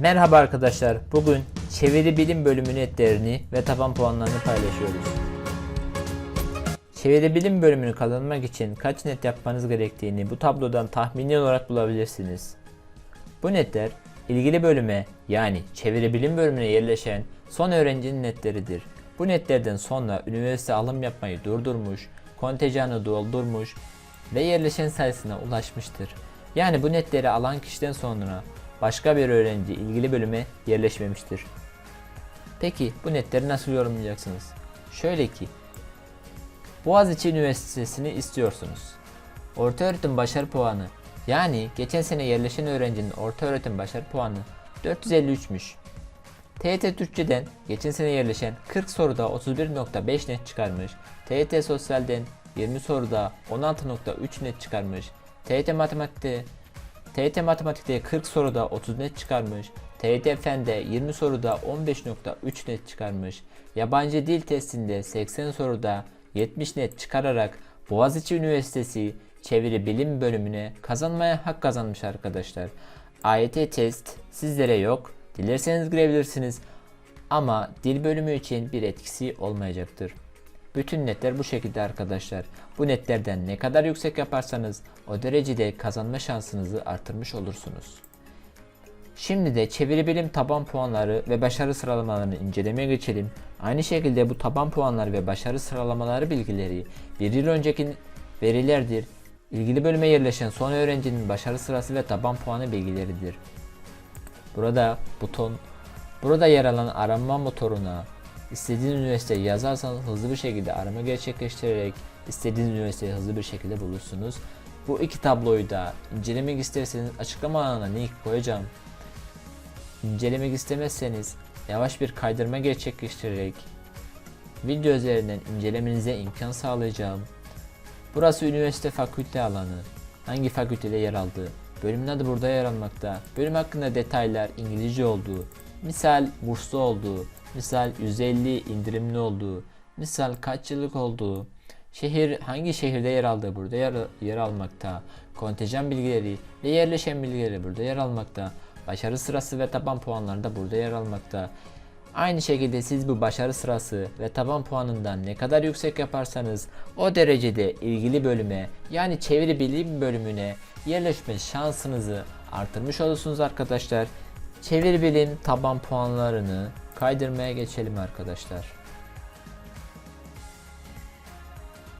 Merhaba arkadaşlar. Bugün çeviri bilim bölümü netlerini ve taban puanlarını paylaşıyoruz. Çeviri bilim bölümünü kazanmak için kaç net yapmanız gerektiğini bu tablodan tahmini olarak bulabilirsiniz. Bu netler ilgili bölüme yani çeviri bilim bölümüne yerleşen son öğrencinin netleridir. Bu netlerden sonra üniversite alım yapmayı durdurmuş, kontenjanı doldurmuş ve yerleşen sayısına ulaşmıştır. Yani bu netleri alan kişiden sonra başka bir öğrenci ilgili bölüme yerleşmemiştir. Peki bu netleri nasıl yorumlayacaksınız? Şöyle ki Boğaziçi Üniversitesi'ni istiyorsunuz. Orta öğretim başarı puanı yani geçen sene yerleşen öğrencinin orta öğretim başarı puanı 453'müş. TYT Türkçeden geçen sene yerleşen 40 soruda 31.5 net çıkarmış. TYT Sosyal'den 20 soruda 16.3 net çıkarmış. TYT Matematik'te TYT Matematik'te 40 soruda 30 net çıkarmış. TYT Fen'de 20 soruda 15.3 net çıkarmış. Yabancı dil testinde 80 soruda 70 net çıkararak Boğaziçi Üniversitesi Çeviri Bilim bölümüne kazanmaya hak kazanmış arkadaşlar. AYT test sizlere yok. Dilerseniz girebilirsiniz. Ama dil bölümü için bir etkisi olmayacaktır. Bütün netler bu şekilde arkadaşlar. Bu netlerden ne kadar yüksek yaparsanız o derecede kazanma şansınızı artırmış olursunuz. Şimdi de çeviri bilim taban puanları ve başarı sıralamalarını incelemeye geçelim. Aynı şekilde bu taban puanları ve başarı sıralamaları bilgileri bir yıl önceki verilerdir. İlgili bölüme yerleşen son öğrencinin başarı sırası ve taban puanı bilgileridir. Burada buton burada yer alan arama motoruna istediğiniz üniversiteyi yazarsanız hızlı bir şekilde arama gerçekleştirerek istediğiniz üniversiteyi hızlı bir şekilde bulursunuz. Bu iki tabloyu da incelemek isterseniz açıklama alanına link koyacağım. İncelemek istemezseniz yavaş bir kaydırma gerçekleştirerek video üzerinden incelemenize imkan sağlayacağım. Burası üniversite fakülte alanı. Hangi fakültede yer aldığı, bölümün adı burada yer almakta. Bölüm hakkında detaylar İngilizce olduğu, misal burslu olduğu, misal 150 indirimli olduğu, misal kaç yıllık olduğu, şehir hangi şehirde yer aldığı burada yer, yer almakta. Kontenjan bilgileri ve yerleşen bilgileri burada yer almakta. Başarı sırası ve taban puanları da burada yer almakta. Aynı şekilde siz bu başarı sırası ve taban puanından ne kadar yüksek yaparsanız o derecede ilgili bölüme yani çeviri bilim bölümüne yerleşme şansınızı artırmış olursunuz arkadaşlar. Çeviri bilim taban puanlarını kaydırmaya geçelim arkadaşlar.